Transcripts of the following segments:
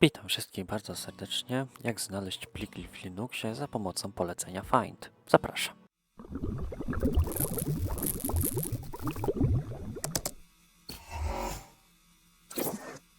Witam wszystkich bardzo serdecznie. Jak znaleźć pliki w Linuxie za pomocą polecenia find? Zapraszam.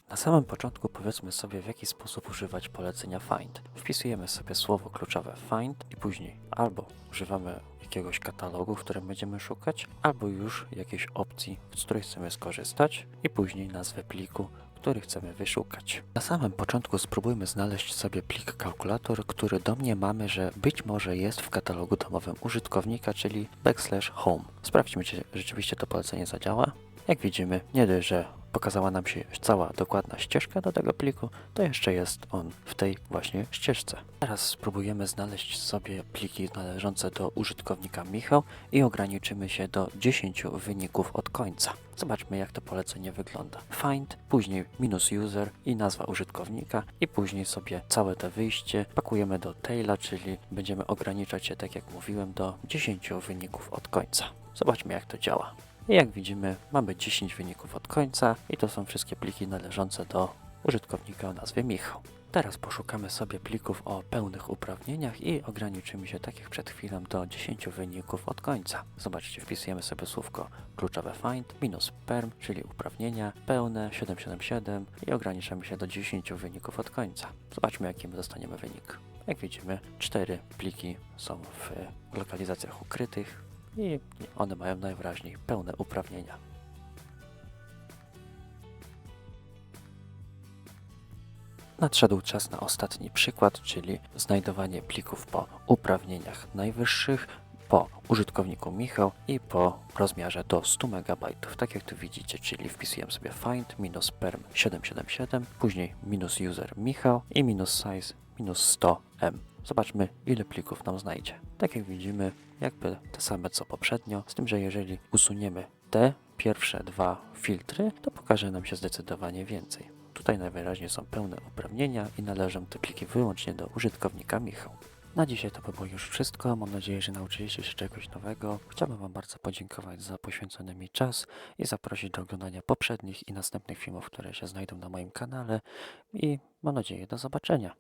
Na samym początku powiedzmy sobie w jaki sposób używać polecenia find. Wpisujemy sobie słowo kluczowe find i później albo używamy jakiegoś katalogu, w którym będziemy szukać, albo już jakiejś opcji, z której chcemy skorzystać i później nazwę pliku, który chcemy wyszukać. Na samym początku spróbujmy znaleźć sobie plik kalkulator, który domniemamy, że być może jest w katalogu domowym użytkownika, czyli backslash home. Sprawdźmy, czy rzeczywiście to polecenie zadziała. Jak widzimy, nie dość, że pokazała nam się cała dokładna ścieżka do tego pliku, to jeszcze jest on w tej właśnie ścieżce. Teraz spróbujemy znaleźć sobie pliki należące do użytkownika Michał i ograniczymy się do 10 wyników od końca. Zobaczmy jak to polecenie wygląda. Find, później minus user i nazwa użytkownika i później sobie całe to wyjście pakujemy do taila, czyli będziemy ograniczać się, tak jak mówiłem, do 10 wyników od końca. Zobaczmy jak to działa. I jak widzimy, mamy 10 wyników od końca i to są wszystkie pliki należące do użytkownika o nazwie Michał. Teraz poszukamy sobie plików o pełnych uprawnieniach i ograniczymy się, tak jak przed chwilą, do 10 wyników od końca. Zobaczcie, wpisujemy sobie słówko kluczowe find minus perm, czyli uprawnienia pełne 777 i ograniczamy się do 10 wyników od końca. Zobaczmy, jaki my dostaniemy wynik. Jak widzimy, 4 pliki są w lokalizacjach ukrytych i one mają najwyraźniej pełne uprawnienia. Nadszedł czas na ostatni przykład, czyli znajdowanie plików po uprawnieniach najwyższych, po użytkowniku Michał i po rozmiarze do 100 MB. Tak jak tu widzicie, czyli wpisujemy sobie find minus perm 777, później minus user Michał i minus size minus 100M. Zobaczmy, ile plików nam znajdzie. Tak jak widzimy, jakby te same co poprzednio, z tym, że jeżeli usuniemy te pierwsze dwa filtry, to pokaże nam się zdecydowanie więcej. Tutaj najwyraźniej są pełne uprawnienia i należą te pliki wyłącznie do użytkownika Michał. Na dzisiaj to by było już wszystko. Mam nadzieję, że nauczyliście się czegoś nowego. Chciałbym Wam bardzo podziękować za poświęcony mi czas i zaprosić do oglądania poprzednich i następnych filmów, które się znajdą na moim kanale. I mam nadzieję do zobaczenia.